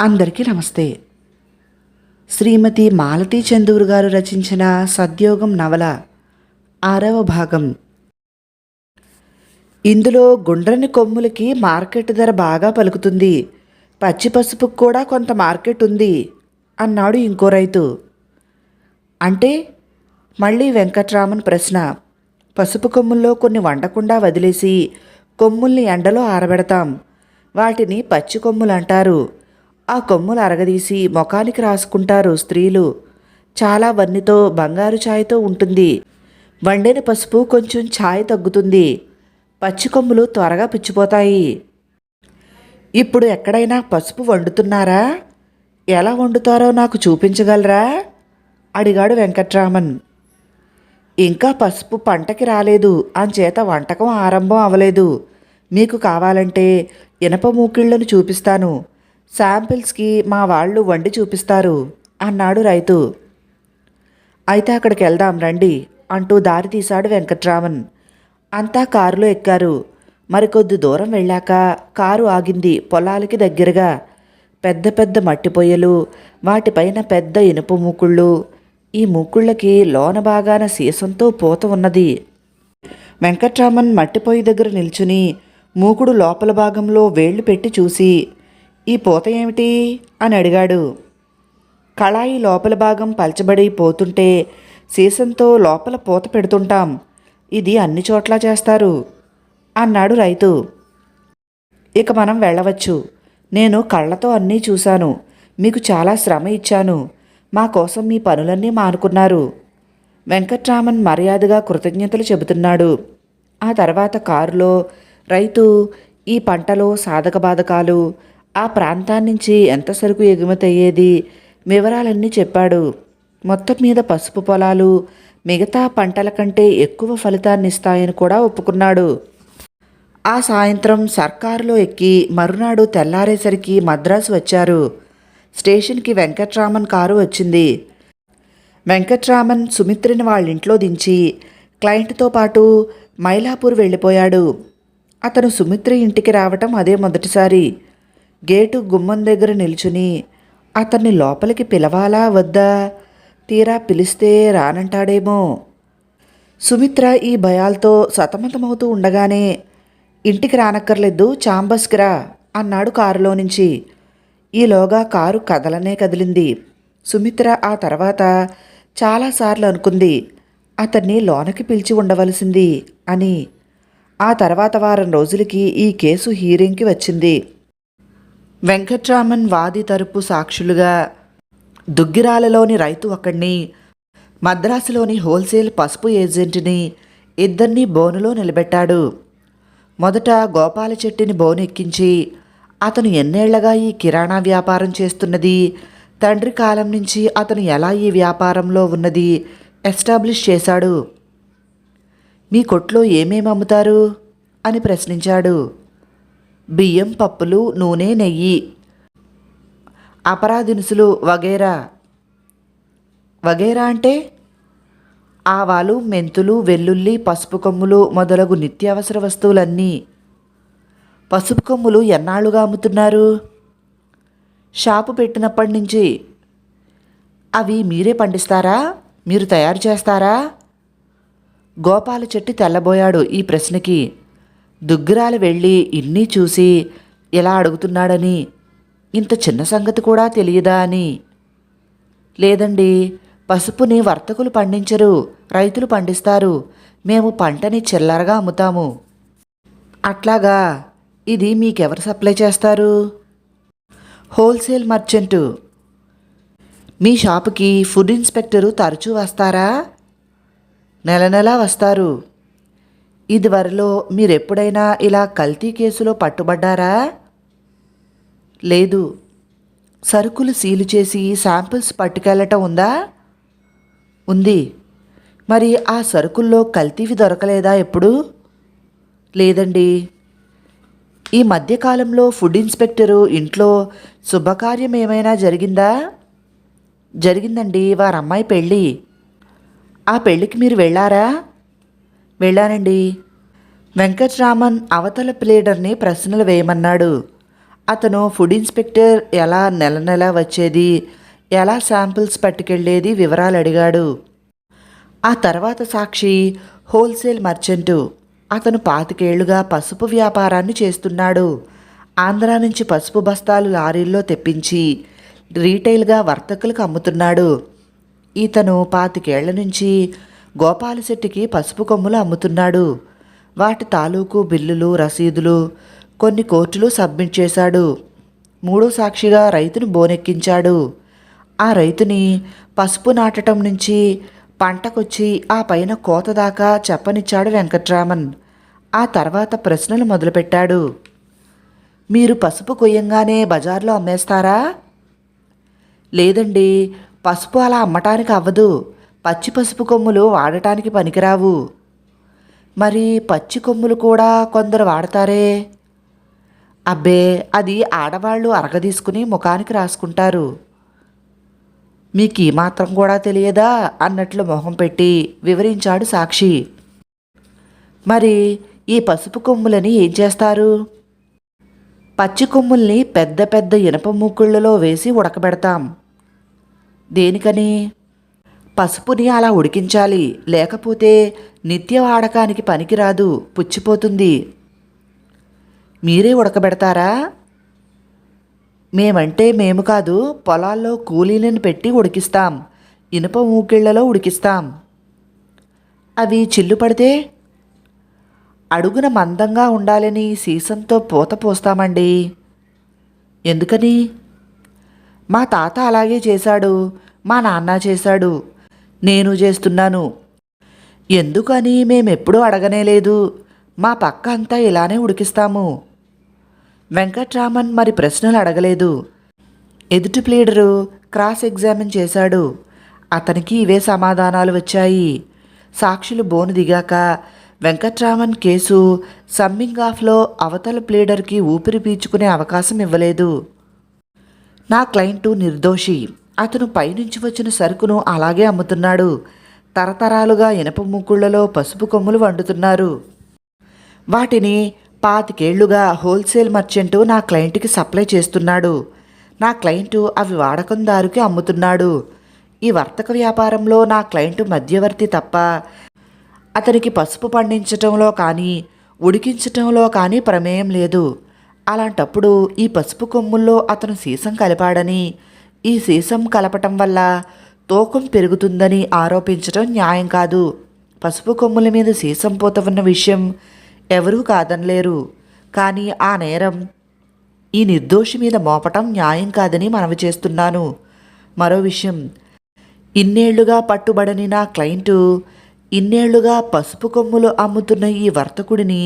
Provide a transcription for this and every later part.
అందరికీ నమస్తే. శ్రీమతి మాలతీ చందూర్ గారు రచించిన సద్యోగం నవల ఆరవ భాగం. ఇందులో గుండ్రని కొమ్ములకి మార్కెట్ ధర బాగా పలుకుతుంది. పచ్చి పసుపుకు కూడా కొంత మార్కెట్ ఉంది అన్నాడు ఇంకో రైతు. అంటే మళ్ళీ వెంకట్రామన్ ప్రశ్న. పసుపు కొమ్ముల్లో కొన్ని వండకుండా వదిలేసి కొమ్ముల్ని ఎండలో ఆరబెడతాం. వాటిని పచ్చి కొమ్ములు అంటారు ఆ కొమ్ములు అరగదీసి ముఖానికి రాసుకుంటారు స్త్రీలు. చాలా వన్నితో బంగారు ఛాయతో ఉంటుంది. వండిన పసుపు కొంచెం ఛాయ్ తగ్గుతుంది. పచ్చి కొమ్ములు త్వరగా పిచ్చిపోతాయి. ఇప్పుడు ఎక్కడైనా పసుపు వండుతున్నారా? ఎలా వండుతారో నాకు చూపించగలరా? అడిగాడు వెంకట్రామన్. ఇంకా పసుపు పంటకి రాలేదు. అంచేత వంటకం ఆరంభం అవలేదు. మీకు కావాలంటే ఇనప మూకిళ్ళను చూపిస్తాను. శాంపిల్స్కి మా వాళ్ళు వండి చూపిస్తారు అన్నాడు రైతు. అయితే అక్కడికి వెళ్దాం రండి అంటూ దారి తీశాడు వెంకట్రామన్. అంతా కారులో ఎక్కారు. మరికొద్ది దూరం వెళ్ళాక కారు ఆగింది పొలాలకి దగ్గరగా. పెద్ద పెద్ద మట్టి పొయ్యలు వాటిపైన పెద్ద ఇనుప మూకుళ్ళు. ఈ మూకుళ్ళకి లోన బాగాన సీసంతో పూత ఉన్నది. వెంకట్రామన్ మట్టి పొయ్యి దగ్గర నిల్చుని మూకుడు లోపల భాగంలో వేళ్ళు పెట్టి చూసి ఈ పూత ఏమిటి? అని అడిగాడు. కళాయి లోపల భాగం పలచబడి పోతుంటే సీసంతో లోపల పూత పెడుతుంటాం. ఇది అన్ని చోట్ల చేస్తారు అన్నాడు రైతు. ఇక మనం వెళ్ళవచ్చు. నేను కళ్ళతో అన్నీ చూశాను. మీకు చాలా శ్రమ ఇచ్చాను. మా కోసం మీ పనులన్నీ మానుకున్నారు. వెంకట్రామన్ మర్యాదగా కృతజ్ఞతలు చెబుతున్నాడు. ఆ తర్వాత కారులో రైతు ఈ పంటలో సాధక బాధకాలు ఆ ప్రాంతాన్నించి ఎంత సరుకు ఎగుమతి అయ్యేది వివరాలన్నీ చెప్పాడు. మొత్తం మీద పసుపు పొలాలు మిగతా పంటల కంటే ఎక్కువ ఫలితాన్ని ఇస్తాయని కూడా ఒప్పుకున్నాడు. ఆ సాయంత్రం సర్కారులో ఎక్కి మరునాడు తెల్లారేసరికి మద్రాసు వచ్చారు. స్టేషన్కి వెంకట్రామన్ కారు వచ్చింది. వెంకట్రామన్ సుమిత్రిని వాళ్ళ ఇంట్లో దించి క్లయింట్తో పాటు మైలాపూర్ వెళ్ళిపోయాడు. అతను సుమిత్రి ఇంటికి రావటం అదే మొదటిసారి. గేటు గుమ్మం దగ్గర నిల్చుని అతన్ని లోపలికి పిలవాలా వద్దా? తీరా పిలిస్తే రానంటాడేమో. సుమిత్ర ఈ భయాలతో సతమతమవుతూ ఉండగానే ఇంటికి రానక్కర్లేదు చాంబస్కి రా అన్నాడు కారులో నుంచి. ఈలోగా కారు కదలనే కదిలింది. సుమిత్ర ఆ తర్వాత చాలాసార్లు అనుకుంది అతన్ని లోనకి పిలిచి ఉండవలసింది అని. ఆ తర్వాత వారం రోజులకి ఈ కేసు హీరింగ్కి వచ్చింది. వెంకట్రామన్ వాది తరపు సాక్షులుగా దుగ్గిరాలలోని రైతు ఒకడిని మద్రాసులోని హోల్సేల్ పసుపు ఏజెంట్ని ఇద్దరిని బోనులో నిలబెట్టాడు. మొదట గోపాల చెట్టిని బోను ఎక్కించి అతను ఎన్నేళ్ళగా ఈ కిరాణా వ్యాపారం చేస్తున్నది తండ్రి కాలం నుంచి అతను ఎలా ఈ వ్యాపారంలో ఉన్నది ఎస్టాబ్లిష్ చేశాడు. మీ కొట్లో ఏమేమి అమ్ముతారు? అని ప్రశ్నించాడు. బియ్యం పప్పులు నూనె నెయ్యి. అపరాధినుసులు వగేరా. వగేరా అంటే? ఆవాలు మెంతులు వెల్లుల్లి పసుపు కొమ్ములు మొదలగు నిత్యావసర వస్తువులన్నీ. పసుపు కొమ్ములు ఎన్నాళ్ళుగా అమ్ముతున్నారు? షాపు పెట్టినప్పటి నుంచి. అవి మీరే పండిస్తారా? మీరు తయారు చేస్తారా? గోపాల చెట్టు తెల్లబోయాడు ఈ ప్రశ్నకి. దుగ్గిరాలు వెళ్ళి ఇన్ని చూసి ఎలా అడుగుతున్నాడని? ఇంత చిన్న సంగతి కూడా తెలియదా అని? లేదండి పసుపుని వర్తకులు పండించరు రైతులు పండిస్తారు మేము పంటని చిల్లరగా అమ్ముతాము. అట్లాగా ఇది మీకెవరు సప్లై చేస్తారు? హోల్సేల్ మర్చెంటు. మీ షాపుకి ఫుడ్ ఇన్స్పెక్టరు తరచూ వస్తారా? నెల నెలా వస్తారు. ఇదివరలో మీరెప్పుడైనా ఇలా కల్తీ కేసులో పట్టుబడ్డారా? లేదు. సరుకులు సీలు చేసి శాంపిల్స్ పట్టుకెళ్ళటం ఉందా? ఉంది. మరి ఆ సరుకుల్లో కల్తీవి దొరకలేదా ఎప్పుడు? లేదండి. ఈ మధ్యకాలంలో ఫుడ్ ఇన్స్పెక్టరు ఇంట్లో శుభకార్యం ఏమైనా జరిగిందా? జరిగిందండి వారమ్మాయి పెళ్ళి. ఆ పెళ్ళికి మీరు వెళ్ళారా? వెళ్ళానండి వెంకట్రామన్ అవతల ప్లేడర్ని ప్రశ్నలు వేయమన్నాడు. అతను ఫుడ్ ఇన్స్పెక్టర్ ఎలా నెల నెల వచ్చేది ఎలా శాంపిల్స్ పట్టుకెళ్ళేది వివరాలు అడిగాడు. ఆ తర్వాత సాక్షి హోల్సేల్ మర్చెంటు. అతను పాతికేళ్ళుగా పసుపు వ్యాపారాన్ని చేస్తున్నాడు. ఆంధ్ర నుంచి పసుపు బస్తాలు లారీల్లో తెప్పించి రీటైల్గా వర్తకులకు అమ్ముతున్నాడు. ఇతను పాతికేళ్ళ నుంచి గోపాలశెట్టికి పసుపు కొమ్ములు అమ్ముతున్నాడు. వాటి తాలూకు బిల్లులు రసీదులు కొన్ని కోర్టులు సబ్మిట్ చేశాడు. మూడో సాక్షిగా రైతును బోనెక్కించాడు. ఆ రైతుని పసుపు నాటటం నుంచి పంటకొచ్చి ఆ పైన కోత దాకా చెప్పనిచ్చాడు వెంకట్రామన్. ఆ తర్వాత ప్రశ్నలు మొదలుపెట్టాడు. మీరు పసుపు కొయ్యంగానే బజార్లో అమ్మేస్తారా? లేదండి పసుపు అలా అమ్మటానికి అవ్వదు. పచ్చి పసుపు కొమ్ములు వాడటానికి పనికిరావు. మరి పచ్చి కొమ్ములు కూడా కొందరు వాడతారే? అబ్బే అది ఆడవాళ్ళు అరగదీసుకుని ముఖానికి రాసుకుంటారు. మీకు ఈ మాత్రం కూడా తెలియదా? అన్నట్లు మొహం పెట్టి వివరించాడు సాక్షి. మరి ఈ పసుపు కొమ్ములని ఏం చేస్తారు? పచ్చి కొమ్ముల్ని పెద్ద పెద్ద ఇనప మూకుళ్ళలో వేసి ఉడకబెడతాం. దేనికని? పసుపుని అలా ఉడికించాలి. లేకపోతే నిత్య వాడకానికి పనికిరాదు. పుచ్చిపోతుంది. మీరే ఉడకబెడతారా? మేమంటే మేము కాదు పొలాల్లో కూలీలను పెట్టి ఉడికిస్తాం. ఇనుప మూకిళ్ళలో ఉడికిస్తాం. అవి చిల్లు పడితే? అడుగున మందంగా ఉండాలని సీసంతో పూత పోస్తామండి. ఎందుకని? మా తాత అలాగే చేశాడు. మా నాన్న చేశాడు. నేను చేస్తున్నాను. ఎందుకని మేమెప్పుడూ అడగనే లేదు. మా పక్క అంతా ఇలానే ఉడికిస్తాము. వెంకట్రామన్ మరి ప్రశ్నలు అడగలేదు. ఎదుటి ప్లీడరు క్రాస్ ఎగ్జామిన్ చేశాడు. అతనికి ఇవే సమాధానాలు వచ్చాయి. సాక్షులు బోను దిగాక వెంకట్రామన్ కేసు సమ్మింగ్ ఆఫ్లో అవతల ప్లీడర్కి ఊపిరి పీల్చుకునే అవకాశం ఇవ్వలేదు. నా క్లయింటు నిర్దోషి. అతను పైనుంచి వచ్చిన సరుకును అలాగే అమ్ముతున్నాడు. తరతరాలుగా ఇనప ముక్కుళ్ళలో పసుపు కొమ్ములు వండుతున్నారు. వాటిని పాతికేళ్ళుగా హోల్సేల్ మర్చెంటు నా క్లయింట్కి సప్లై చేస్తున్నాడు. నా క్లయింటు అవి వాడకందారుకి అమ్ముతున్నాడు. ఈ వర్తక వ్యాపారంలో నా క్లయింటు మధ్యవర్తి తప్ప అతనికి పసుపు పండించటంలో కానీ ఉడికించటంలో కానీ ప్రమేయం లేదు. అలాంటప్పుడు ఈ పసుపు కొమ్ముల్లో అతను సీసం కలిపాడని ఈ సీసం కలపటం వల్ల తూకం పెరుగుతుందని ఆరోపించటం న్యాయం కాదు. పసుపు కొమ్ముల మీద సీసం పూత ఉన్న విషయం ఎవరూ కాదనలేరు. కానీ ఆ నేరం ఈ నిర్దోషి మీద మోపటం న్యాయం కాదని మనవి చేస్తున్నాను. మరో విషయం ఇన్నేళ్ళుగా పట్టుబడని నా క్లయింటు ఇన్నేళ్ళుగా పసుపు కొమ్ములు అమ్ముతున్న ఈ వర్తకుడిని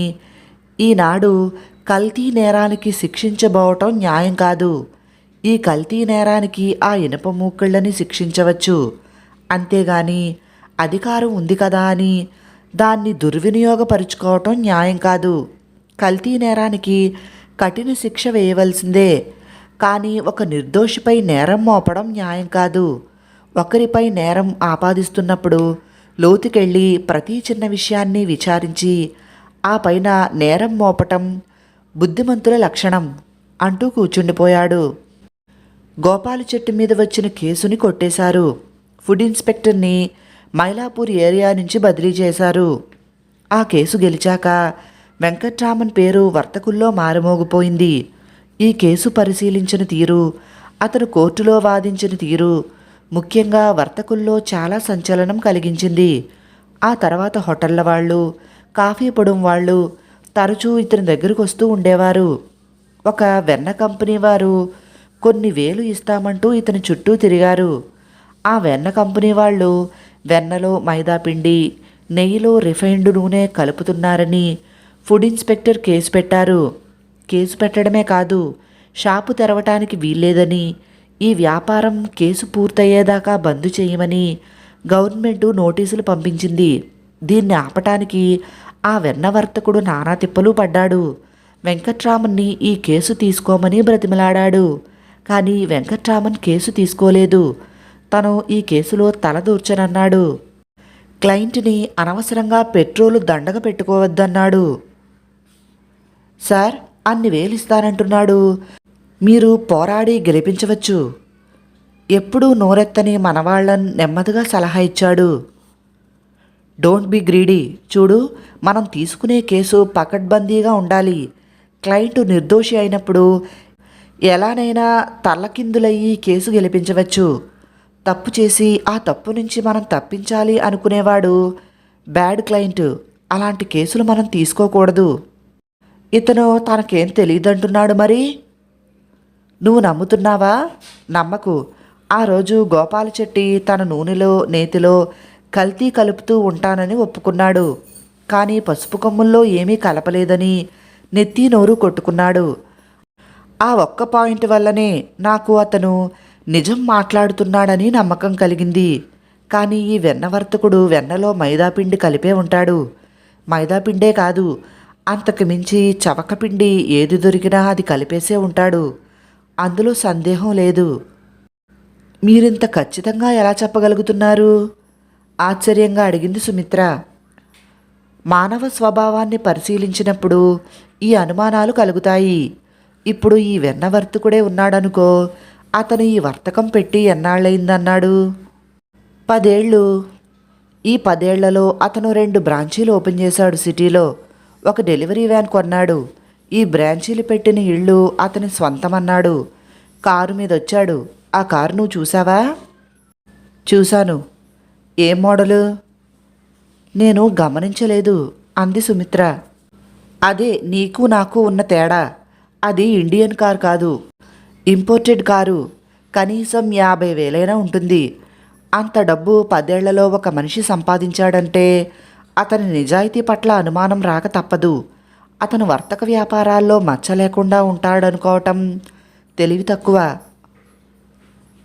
ఈనాడు కల్తీ నేరానికి శిక్షించబోవటం న్యాయం కాదు. ఈ కల్తీ నేరానికి ఆ ఇనప మూకుళ్ళని శిక్షించవచ్చు. అంతేగాని అధికారం ఉంది కదా అని దాన్ని దుర్వినియోగపరుచుకోవటం న్యాయం కాదు. కల్తీ నేరానికి కఠిన శిక్ష వేయవలసిందే. కానీ ఒక నిర్దోషిపై నేరం మోపడం న్యాయం కాదు. ఒకరిపై నేరం ఆపాదిస్తున్నప్పుడు లోతుకెళ్ళి ప్రతి చిన్న విషయాన్ని విచారించి ఆ పైన నేరం మోపటం బుద్ధిమంతుల లక్షణం అంటూ కూర్చుండిపోయాడు గోపాల చెట్టు మీద వచ్చిన కేసుని కొట్టేశారు. ఫుడ్ ఇన్స్పెక్టర్ని మైలాపూర్ ఏరియా నుంచి బదిలీ చేశారు. ఆ కేసు గెలిచాక వెంకట్రామన్ పేరు వర్తకుల్లో మారుమోగిపోయింది. ఈ కేసు పరిశీలించిన తీరు అతను కోర్టులో వాదించిన తీరు ముఖ్యంగా వర్తకుల్లో చాలా సంచలనం కలిగించింది. ఆ తర్వాత హోటళ్ళ వాళ్ళు కాఫీ పొడం వాళ్ళు తరచూ ఇతని దగ్గరకు వస్తూ ఉండేవారు. ఒక వెన్న కంపెనీ వారు కొన్ని వేలు ఇస్తామంటూ ఇతని చుట్టూ తిరిగారు. ఆ వెన్న కంపెనీ వాళ్ళు వెన్నలో మైదా పిండి నెయ్యిలో రిఫైన్డ్ నూనె కలుపుతున్నారని ఫుడ్ ఇన్స్పెక్టర్ కేసు పెట్టారు. కేసు పెట్టడమే కాదు షాపు తెరవటానికి వీల్లేదని ఈ వ్యాపారం కేసు పూర్తయ్యేదాకా బంద్ చేయమని గవర్నమెంట్ నోటీసులు పంపించింది. దీన్ని ఆపటానికి ఆ వెన్నవర్తకుడు నానా తిప్పలు పడ్డాడు. వెంకట్రామన్ని ఈ కేసు తీసుకోమని బ్రతిమలాడాడు. కానీ వెంకట్రామన్ కేసు తీసుకోలేదు. తను ఈ కేసులో తలదూర్చనన్నాడు క్లయింట్ని అనవసరంగా పెట్రోలు దండగ పెట్టుకోవద్దన్నాడు. సార్ అన్ని వేలు ఇస్తానంటున్నాడు మీరు పోరాడి గెలిపించవచ్చు. ఎప్పుడూ నోరెత్తని మనవాళ్ళని నెమ్మదిగా సలహా ఇచ్చాడు. Don't be greedy. చూడు మనం తీసుకునే కేసు పకడ్బందీగా ఉండాలి. క్లయింట్ నిర్దోషి అయినప్పుడు ఎలానైనా తల్లకిందులయ్యి కేసు గెలిపించవచ్చు. తప్పు చేసి ఆ తప్పు నుంచి మనం తప్పించాలి అనుకునేవాడు. బ్యాడ్ క్లయింట్ అలాంటి కేసులు మనం తీసుకోకూడదు. ఇతను తనకేం తెలియదంటున్నాడు మరి? నువ్వు నమ్ముతున్నావా? నమ్మకు. ఆ రోజు గోపాల చెట్టి తన నూనెలో నేతిలో కల్తీ కలుపుతూ ఉంటానని ఒప్పుకున్నాడు. కానీ పసుపు కొమ్ముల్లో ఏమీ కలపలేదని నెత్తి నోరు కొట్టుకున్నాడు. ఆ ఒక్క పాయింట్ వల్లనే నాకు అతను నిజం మాట్లాడుతున్నాడని నమ్మకం కలిగింది. కానీ ఈ వెన్న వర్తకుడు వెన్నలో మైదాపిండి కలిపే ఉంటాడు. మైదాపిండే కాదు అంతకు మించి చవకపిండి ఏది దొరికినా అది కలిపేసే ఉంటాడు. అందులో సందేహం లేదు. మీరింత ఖచ్చితంగా ఎలా చెప్పగలుగుతున్నారు? ఆశ్చర్యంగా అడిగింది సుమిత్ర. మానవ స్వభావాన్ని పరిశీలించినప్పుడు ఈ అనుమానాలు కలుగుతాయి. ఇప్పుడు ఈ వెన్న వర్తకుడే ఉన్నాడనుకో అతను ఈ వర్తకం పెట్టి ఎన్నాళ్ళయిందన్నాడు? పదేళ్ళు. ఈ పదేళ్ళలో అతను రెండు బ్రాంచీలు ఓపెన్ చేశాడు సిటీలో. ఒక డెలివరీ వ్యాన్ కొన్నాడు. ఈ బ్రాంచీలు పెట్టిన ఇళ్ళు అతని స్వంతమన్నాడు. కారు మీద వచ్చాడు ఆ కారు నువ్వు చూసావా చూశాను. ఏ మోడలు? నేను గమనించలేదు అంది సుమిత్ర. అదే నీకు నాకు ఉన్న తేడా. అది ఇండియన్ కార్ కాదు ఇంపోర్టెడ్ కారు. కనీసం యాభై వేలైనా ఉంటుంది. అంత డబ్బు పదేళ్ళలో ఒక మనిషి సంపాదించాడంటే అతని నిజాయితీ పట్ల అనుమానం రాక తప్పదు. అతను వర్తక వ్యాపారాల్లో మచ్చ లేకుండా ఉంటాడనుకోవటం తెలివి తక్కువ.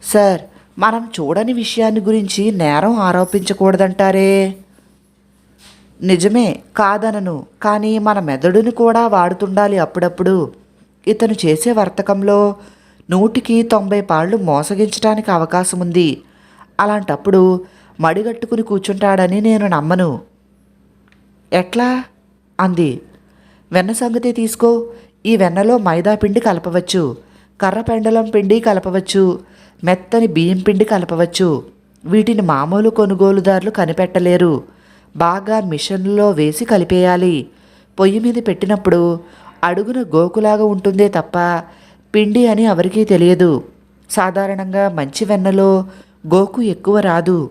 సార్ మనం చూడని విషయాన్ని గురించి నేరం ఆరోపించకూడదంటారే? నిజమే కాదనను కానీ మన మెదడుని కూడా వాడుతుండాలి అప్పుడప్పుడు. ఇతను చేసే వర్తకంలో నూటికి తొంభై పాళ్ళు మోసగించడానికి అవకాశం ఉంది అలాంటప్పుడు మడిగట్టుకుని కూర్చుంటాడని నేను నమ్మను. ఎట్లా? అంది. వెన్న సంగతి తీసుకో. ఈ వెన్నలో మైదా పిండి కలపవచ్చు. కర్ర పెండలం పిండి కలపవచ్చు. మెత్తని బియ్యం పిండి కలపవచ్చు. వీటిని మామూలు కొనుగోలుదారులు కనిపెట్టలేరు. బాగా మిషన్లో వేసి కలిపేయాలి. పొయ్యి మీద పెట్టినప్పుడు అడుగున గోకులాగా ఉంటుందే తప్ప పిండి అని ఎవరికీ తెలియదు. సాధారణంగా మంచి వెన్నలో గోకు ఎక్కువ రాదు.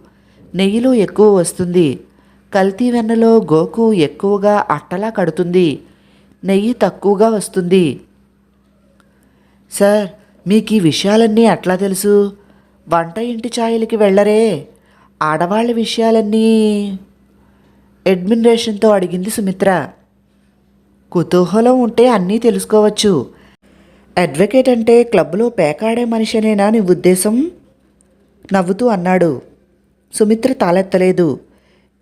నెయ్యిలో ఎక్కువ వస్తుంది. కల్తీ వెన్నలో గోకు ఎక్కువగా అట్టలా కడుతుంది. నెయ్యి తక్కువగా వస్తుంది. సార్ మీకు ఈ విషయాలన్నీ అట్లా తెలుసు? వంట ఇంటి ఛాయలకి వెళ్ళరే. ఆడవాళ్ళ విషయాలన్నీ అడ్మినిస్ట్రేషన్తో అడిగింది సుమిత్ర. కుతూహలం ఉంటే అన్నీ తెలుసుకోవచ్చు. అడ్వకేట్ అంటే క్లబ్లో పేకాడే మనిషినేనా నీ ఉద్దేశం? నవ్వుతూ అన్నాడు. సుమిత్ర తాలెత్తలేదు.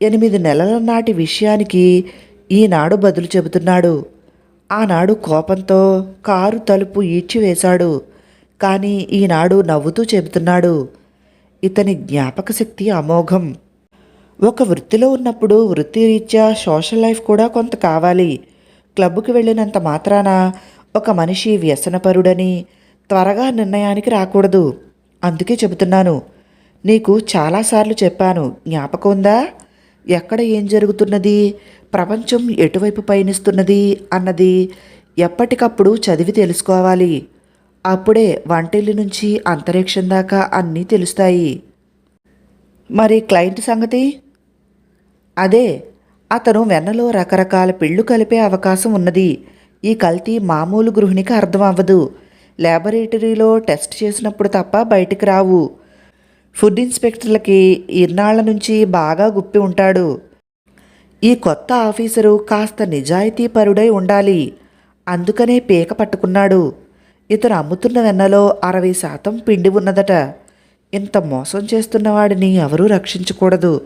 ఎనిమిది నెలల నాటి విషయానికి ఈనాడు బదులు చెబుతున్నాడు. ఆనాడు కోపంతో కారు తలుపు ఈడ్చివేశాడు. కానీ ఈనాడు నవ్వుతూ చెబుతున్నాడు. ఇతని జ్ఞాపక శక్తి అమోఘం. ఒక వృత్తిలో ఉన్నప్పుడు వృత్తిరీత్యా సోషల్ లైఫ్ కూడా కొంత కావాలి. క్లబ్కి వెళ్ళినంత మాత్రాన ఒక మనిషి వ్యసనపరుడని త్వరగా నిర్ణయానికి రాకూడదు. అందుకే చెబుతున్నాను. నీకు చాలాసార్లు చెప్పాను. జ్ఞాపకం ఉందా? ఎక్కడ ఏం జరుగుతున్నది? ప్రపంచం ఎటువైపు పయనిస్తున్నది? అన్నది ఎప్పటికప్పుడు చదివి తెలుసుకోవాలి. అప్పుడే వంటిల్లు నుంచి అంతరిక్షం దాకా అన్నీ తెలుస్తాయి. మరి క్లయింట్ సంగతి? అదే. అతను వెన్నలో రకరకాల పిళ్ళు కలిపే అవకాశం ఉన్నది. ఈ కల్తీ మామూలు గృహిణికి అర్థం అవ్వదు ల్యాబొరేటరీలో టెస్ట్ చేసినప్పుడు తప్ప బయటికి రావు. ఫుడ్ ఇన్స్పెక్టర్లకి ఇర్నాళ్ళ నుంచి బాగా గుప్పి ఉంటాడు. ఈ కొత్త ఆఫీసరు కాస్త నిజాయితీ పరుడై ఉండాలి. అందుకనే పీక పట్టుకున్నాడు. ఇతను అమ్ముతున్న వెన్నలో అరవై శాతం పిండి ఉన్నదట. ఇంత మోసం చేస్తున్న వాడిని ఎవరూ రక్షించకూడదు.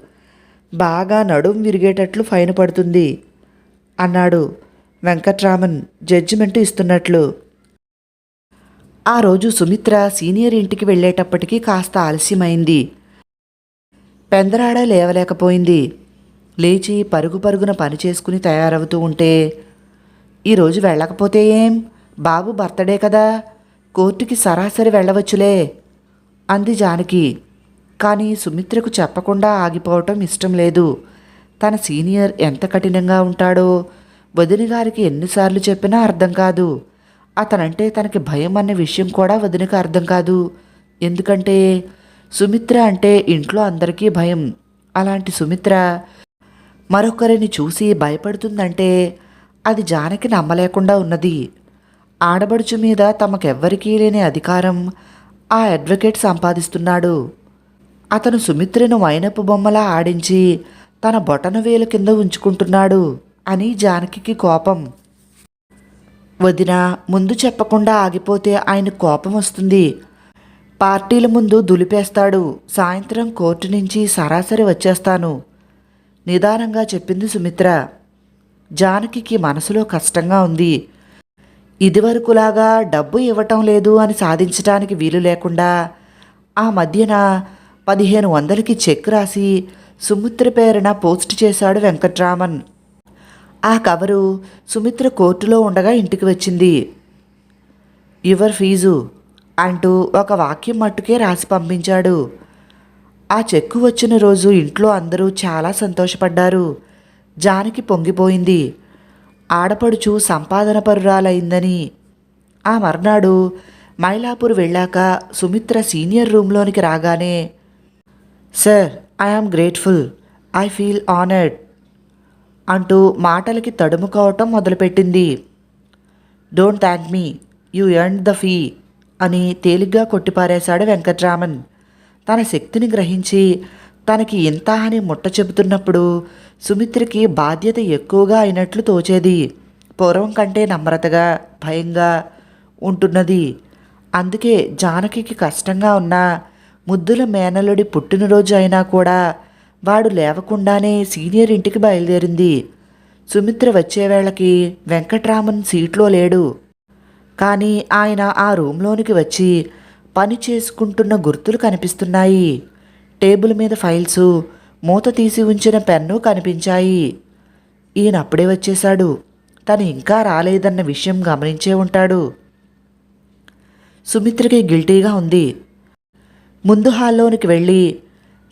బాగా నడుం విరిగేటట్లు ఫైన్ పడుతుంది అన్నాడు వెంకట్రామన్ జడ్జిమెంటు ఇస్తున్నట్లు. ఆ రోజు సుమిత్ర సీనియర్ ఇంటికి వెళ్ళేటప్పటికీ కాస్త ఆలస్యమైంది. పెందరాడ లేవలేకపోయింది. లేచి పరుగు పరుగున పని చేసుకుని తయారవుతూ ఉంటే ఈరోజు వెళ్ళకపోతే ఏం? బాబు బర్త్డే కదా కోర్టుకి సరాసరి వెళ్ళవచ్చులే అంది జానకి. కానీ సుమిత్రకు చెప్పకుండా ఆగిపోవటం ఇష్టం లేదు. తన సీనియర్ ఎంత కఠినంగా ఉంటాడో వదిన గారికి ఎన్నిసార్లు చెప్పినా అర్థం కాదు. అతనంటే తనకి భయం అన్న విషయం కూడా వదినకి అర్థం కాదు. ఎందుకంటే సుమిత్ర అంటే ఇంట్లో అందరికీ భయం. అలాంటి సుమిత్ర మరొకరిని చూసి భయపడుతుందంటే అది జానకి నమ్మలేకుండా ఉన్నది. ఆడబడుచు మీద తమకెవ్వరికీ లేని అధికారం ఆ అడ్వకేట్ సంపాదిస్తున్నాడు. అతను సుమిత్రను వైనపు బొమ్మలా ఆడించి తన బొటన వేలు కింద ఉంచుకుంటున్నాడు అని జానకి కోపం. వదిన ముందు చెప్పకుండా ఆగిపోతే ఆయన కోపం వస్తుంది. పార్టీల ముందు దులిపేస్తాడు. సాయంత్రం కోర్టు నుంచి సరాసరి వచ్చేస్తాను. నిదానంగా చెప్పింది సుమిత్ర. జానకి మనసులో కష్టంగా ఉంది. ఇదివరకులాగా డబ్బు ఇవ్వటం లేదు అని సాధించడానికి వీలు లేకుండా ఆ మధ్యన పదిహేను వందలకి చెక్ రాసి సుమిత్ర పేరున పోస్ట్ చేశాడు వెంకట్రామన్. ఆ కవరు సుమిత్ర కోర్టులో ఉండగా ఇంటికి వచ్చింది. యువర్ ఫీజు అంటూ ఒక వాక్యం మట్టుకే రాసి పంపించాడు. ఆ చెక్కు వచ్చిన రోజు ఇంట్లో అందరూ చాలా సంతోషపడ్డారు. జానకి పొంగిపోయింది. ఆడపడుచు సంపాదన పరురాలైందని ఆ మర్నాడు మైలాపూర్ వెళ్ళాక సుమిత్ర సీనియర్ రూమ్లోనికి రాగానే sir I am grateful I feel honoured అంటూ మాటలకి తడుముకోవటం మొదలుపెట్టింది. Don't thank me you earn the fee అని తేలిగ్గా కొట్టిపారేశాడు వెంకట్రామన్. తన శక్తిని గ్రహించి తనకి ఇంత అని ముట్ట చెబుతున్నప్పుడు సుమిత్రకి బాధ్యత ఎక్కువగా అయినట్లు తోచేది. పూర్వం కంటే నమ్రతగా భయంగా ఉంటున్నది. అందుకే జానకి కష్టంగా ఉన్న ముద్దుల మేనలుడి పుట్టినరోజు అయినా కూడా వాడు లేవకుండానే సీనియర్ ఇంటికి బయలుదేరింది. సుమిత్ర వచ్చేవేళకి వెంకట్రామన్ సీట్లో లేడు. కానీ ఆయన ఆ రూమ్లోనికి వచ్చి పని చేసుకుంటున్న గుర్తులు కనిపిస్తున్నాయి. టేబుల్ మీద ఫైల్సు మూత తీసి ఉంచిన పెన్ను కనిపించాయి. ఈయన అప్పుడే వచ్చేశాడు. తను ఇంకా రాలేదన్న విషయం గమనించే ఉంటాడు. సుమిత్రకి గిల్టీగా ఉంది. ముందు హాల్లోనికి వెళ్ళి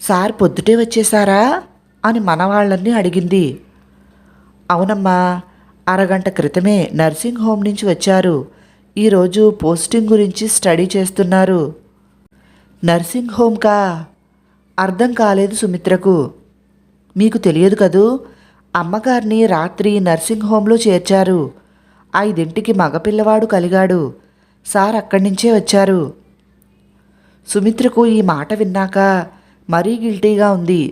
సార్ పొద్దుటే వచ్చేసారా? అని మనవాళ్ళని అడిగింది. అవునమ్మా అరగంట క్రితమే నర్సింగ్ హోమ్ నుంచి వచ్చారు. ఈరోజు పోస్టింగ్ గురించి స్టడీ చేస్తున్నారు. నర్సింగ్ హోమ్కా అర్థం కాలేదు సుమిత్రకు. మీకు తెలియదు కదూ అమ్మగారిని రాత్రి నర్సింగ్ హోంలో చేర్చారు. ఐదింటికి మగపిల్లవాడు కలిగాడు. సార్ అక్కడి నుంచే వచ్చారు. సుమిత్రకు ఈ మాట విన్నాక మరీ గిల్టీగా ఉంది.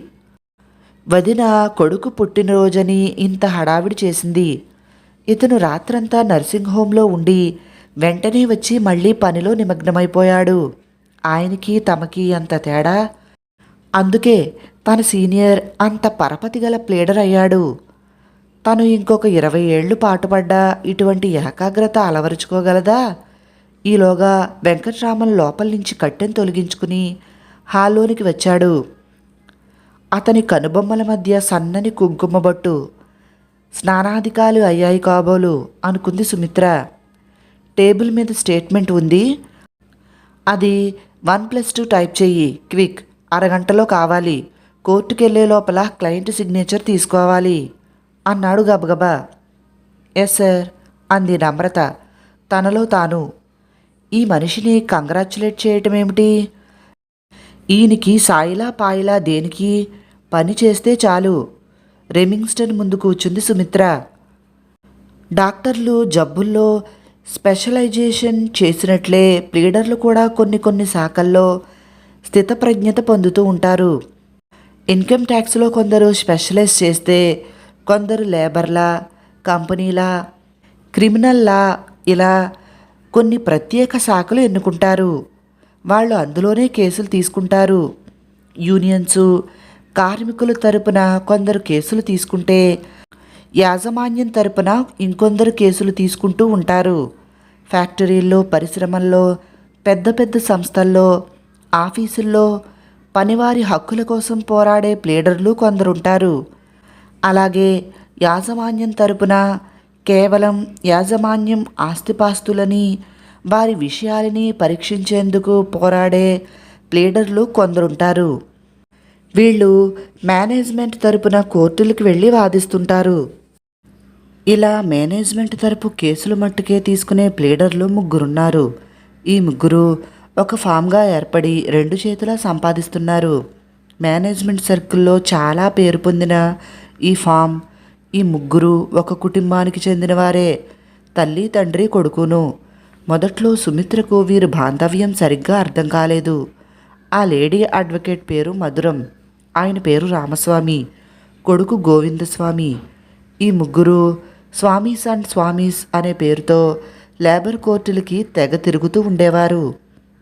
వదిన కొడుకు పుట్టినరోజని ఇంత హడావిడి చేసింది. ఇతను రాత్రంతా నర్సింగ్ హోంలో ఉండి వెంటనే వచ్చి మళ్ళీ పనిలో నిమగ్నమైపోయాడు. ఆయనకి తమకి అంత తేడా? అందుకే తన సీనియర్ అంత పరపతి గల ప్లేడర్ అయ్యాడు. తను ఇంకొక ఇరవై ఏళ్ళు పాటుపడ్డా ఇటువంటి ఏకాగ్రత అలవరుచుకోగలదా? ఈలోగా వెంకట్రామన్ లోపల నుంచి కట్టెను తొలగించుకుని హాల్లోనికి వచ్చాడు. అతని కనుబొమ్మల మధ్య సన్నని కుంకుమ బొట్టు స్నానాధికాలు అయ్యాయి కాబోలు అనుకుంది సుమిత్ర. టేబుల్ మీద స్టేట్మెంట్ ఉంది. అది వన్ ప్లస్ టూ టైప్ చెయ్యి క్విక్ అరగంటలో కావాలి. కోర్టుకెళ్ళే లోపల క్లయింట్ సిగ్నేచర్ తీసుకోవాలి అన్నాడు గబగబా. ఎస్ సార్ అంది నమ్రత. తనలో తాను ఈ మనిషిని కంగ్రాచులేట్ చేయటం ఏమిటి ఈయనకి సాయిలా పాయిలా దేనికి? పని చేస్తే చాలు. రెమింగ్స్టన్ ముందు కూర్చుంది సుమిత్ర. డాక్టర్లు జబ్బుల్లో స్పెషలైజేషన్ చేసినట్లే ప్లీడర్లు కూడా కొన్ని కొన్ని శాఖల్లో స్థితప్రజ్ఞత పొందుతూ ఉంటారు. ఇన్కమ్ ట్యాక్స్లో కొందరు స్పెషలైజ్ చేస్తే కొందరు లేబర్లా కంపెనీలా క్రిమినల్లా ఇలా కొన్ని ప్రత్యేక శాఖలు ఎన్నుకుంటారు. వాళ్ళు అందులోనే కేసులు తీసుకుంటారు. యూనియన్సు కార్మికుల తరపున కొందరు కేసులు తీసుకుంటే యాజమాన్యం తరపున ఇంకొందరు కేసులు తీసుకుంటూ ఉంటారు. ఫ్యాక్టరీల్లో పరిశ్రమల్లో పెద్ద పెద్ద సంస్థల్లో ఆఫీసుల్లో పనివారి హక్కుల కోసం పోరాడే ప్లేడర్లు కొందరుంటారు. అలాగే యాజమాన్యం తరపున కేవలం యాజమాన్యం ఆస్తిపాస్తులని వారి విషయాలని పరీక్షించేందుకు పోరాడే ప్లీడర్లు కొందరుంటారు. వీళ్ళు మేనేజ్మెంట్ తరపున కోర్టులకు వెళ్ళి వాదిస్తుంటారు. ఇలా మేనేజ్మెంట్ తరపు కేసులు మట్టుకే తీసుకునే ప్లీడర్లు ముగ్గురున్నారు. ఈ ముగ్గురు ఒక ఫామ్గా ఏర్పడి రెండు చేతుల సంపాదిస్తున్నారు. మేనేజ్మెంట్ సర్కిల్లో చాలా పేరు పొందిన ఈ ఫామ్ ఈ ముగ్గురు ఒక కుటుంబానికి చెందినవారే. తల్లి తండ్రి కొడుకును. మొదట్లో సుమిత్రకు వీరి బాంధవ్యం సరిగ్గా అర్థం కాలేదు. ఆ లేడీ అడ్వకేట్ పేరు మధురం. ఆయన పేరు రామస్వామి. కొడుకు గోవిందస్వామి. ఈ ముగ్గురు స్వామీస్ అండ్ స్వామీస్ అనే పేరుతో లేబర్ కోర్టులకి తెగ తిరుగుతూ ఉండేవారు.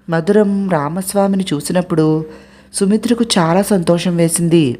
మధురం రామస్వామిని చూసినప్పుడు సుమిత్రకు చాలా సంతోషం వేసింది.